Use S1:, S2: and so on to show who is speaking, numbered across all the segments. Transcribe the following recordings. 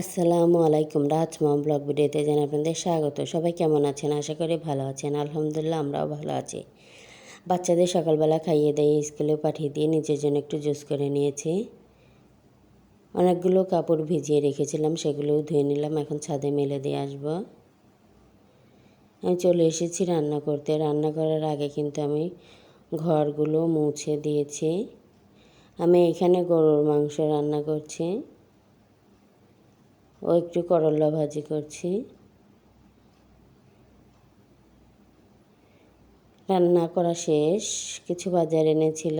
S1: আসসালামু আলাইকুম রাজমা ব্লগ ভিডিওতে জানাই আপনাদের স্বাগত। সবাই কেমন আছেন? আশা করি ভালো আছেন। আলহামদুলিল্লাহ, আমরাও ভালো আছি। বাচ্চাদের সকালবেলা খাইয়ে দিয়ে স্কুলে পাঠিয়ে দিয়ে নিজের জন্য একটু জুস করে নিয়েছি। অনেকগুলো কাপড় ভিজিয়ে রেখেছিলাম, সেগুলোও ধুয়ে নিলাম। এখন ছাদে মেলে দিয়ে আসব। আমি চলে এসেছি রান্না করতে। রান্না করার আগে কিন্তু আমি ঘরগুলো মুছে দিয়েছি। আমি এখানে গরুর মাংস রান্না করছি। ও একটু করলা ভাজি করছি। রান্না করা শেষ, কিছু বাজার এনেছিল,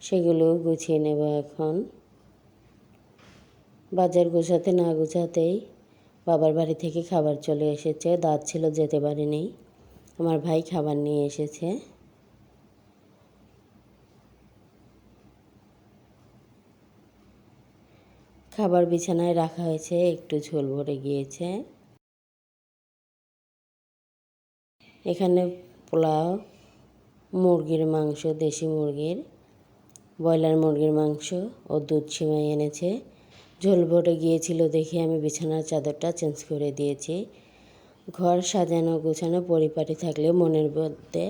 S1: সেগুলো গুছিয়ে নেব এখন। বাজার গুছাতে না গুছাতেই বাবার বাড়ি থেকে খাবার চলে এসেছে, দাঁত ছিল যেতে পারিনি। আমার ভাই খাবার নিয়ে এসেছে। খাবার বিছানায় রাখা হয়েছে, একটু ঝোল ভরে গিয়েছে। এখানে পোলাও, মুরগির মাংস, দেশি মুরগির, ব্রয়লার মুরগির মাংস ও দুধ সিমাই এনেছে। ঝোল ভরে গিয়েছিল দেখে আমি বিছানার চাদরটা চেঞ্জ করে দিয়েছি। ঘর সাজানো গোছানো পরিপাটি থাকলে মনের মধ্যে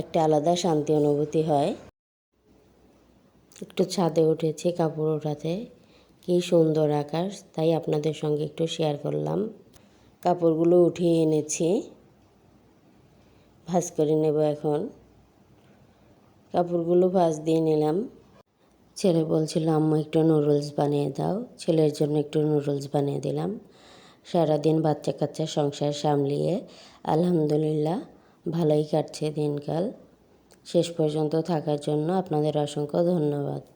S1: একটা আলাদা শান্তি অনুভূতি হয়। একটু ছাদে উঠেছি কাপড় ওঠাতে। কী সুন্দর আকাশ, তাই আপনাদের সঙ্গে একটু শেয়ার করলাম। কাপড়গুলো উঠিয়ে এনেছি। ভাজ করে নেব এখন। কাপড়গুলো ভাজ দিয়ে নিলাম। ছেলে বলছিল, আম্মা, একটু নুডলস বানিয়ে দাও। ছেলের জন্য একটু নুডলস বানিয়ে দিলাম। সারাদিন বাচ্চা কাচ্চা সংসার সামলিয়ে, আলহামদুলিল্লাহ, ভালোই কাটছে দিনকাল। শেষ পর্যন্ত থাকার জন্য আপনাদের অসংখ্য ধন্যবাদ।